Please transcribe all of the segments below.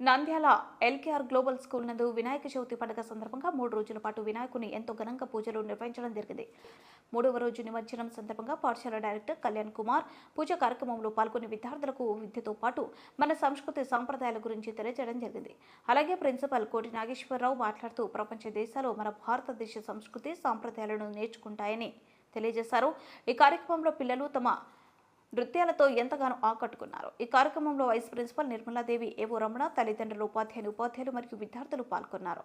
Nandyal LKR global school నందు వినాయక చవితి పండుగ సందర్భంగా మూడు రోజుల పాటు వినాయకుని ఎంతో ఘనంగా పూజలు నిర్వహించడం జరిగింది. మూడవ రోజు నిమజ్జనం సందర్భంగా పాఠశాల డైరెక్టర్ కళ్యాణ్ కుమార్ పూజ కార్యక్రమంలో పాల్గొని విద్యార్థులకు విద్యతో పాటు మన సంస్కృతి సాంప్రదాయాల గురించి తెలియజేయడం జరిగింది. అలాగే ప్రిన్సిపల్ కోటి నాగేశ్వరరావు మాట్లాడుతూ ప్రపంచ దేశాలు మన భారతదేశ సంస్కృతి సాంప్రదాయాలను నేర్చుకుంటాయని తెలియజేశారు. ఈ కార్యక్రమంలో పిల్లలు తమ నృత్యాలతో ఎంతగానో ఆకట్టుకున్నారు. ఈ కార్యక్రమంలో వైస్ ప్రిన్సిపల్ నిర్మలాదేవి ఏవో రమణ తల్లిదండ్రులు ఉపాధ్యాయులు ఉపాధ్యాయులు మరియు విద్యార్థులు పాల్గొన్నారు.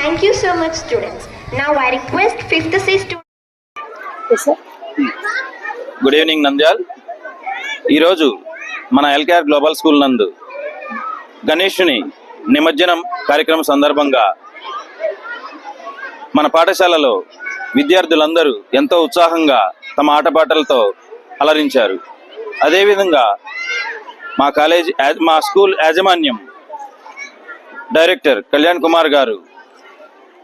Thank you so much, students. Now I request 5th C students. Good evening Nandyal ఈరోజు మన ఎల్కేఆర్ గ్లోబల్ స్కూల్ నందు గణేషుని నిమజ్జనం కార్యక్రమం సందర్భంగా మన పాఠశాలలో విద్యార్థులందరూ ఎంతో ఉత్సాహంగా తమ ఆటపాటలతో అలరించారు అదేవిధంగా మా కాలేజ్ యాజ- మా స్కూల్ యాజమాన్యం డైరెక్టర్ కళ్యాణ్ కుమార్ గారు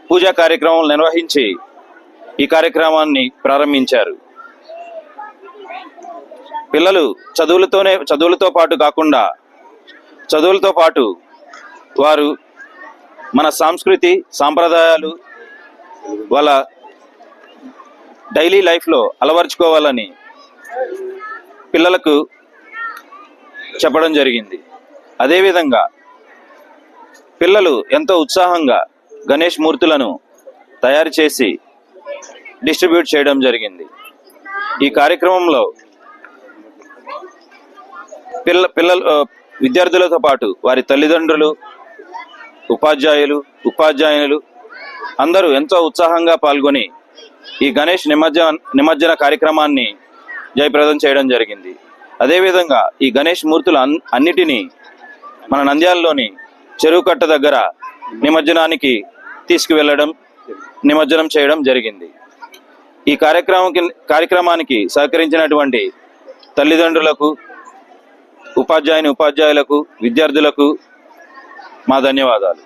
పూజా కార్యక్రమం నిర్వహించి ఈ కార్యక్రమాన్ని ప్రారంభించారు. పిల్లలు చదువులతోనే చదువులతో పాటు కాకుండా చదువులతో పాటు వారు మన సంస్కృతి సాంప్రదాయాలు వాళ్ళ డైలీ లైఫ్లో అలవర్చుకోవాలని పిల్లలకు చెప్పడం జరిగింది. అదేవిధంగా పిల్లలు ఎంతో ఉత్సాహంగా గణేష్ మూర్తులను తయారు చేసి డిస్ట్రిబ్యూట్ చేయడం జరిగింది. ఈ కార్యక్రమంలో పిల్ల పిల్లలు విద్యార్థులతో పాటు వారి తల్లిదండ్రులు ఉపాధ్యాయులు ఉపాధ్యాయులు అందరూ ఎంతో ఉత్సాహంగా పాల్గొని ఈ గణేష్ నిమజ్జన నిమజ్జన కార్యక్రమాన్ని జయప్రదం చేయడం జరిగింది. అదేవిధంగా ఈ గణేష్ మూర్తులు అన్ అన్నిటినీ మన నంద్యాలలోని చెరువు కట్ట దగ్గర నిమజ్జనానికి తీసుకువెళ్ళడం నిమజ్జనం చేయడం జరిగింది. ఈ కార్యక్రమంకి కార్యక్రమానికి సహకరించినటువంటి తల్లిదండ్రులకు ఉపాధ్యాయుని ఉపాధ్యాయులకు విద్యార్థులకు మా ధన్యవాదాలు.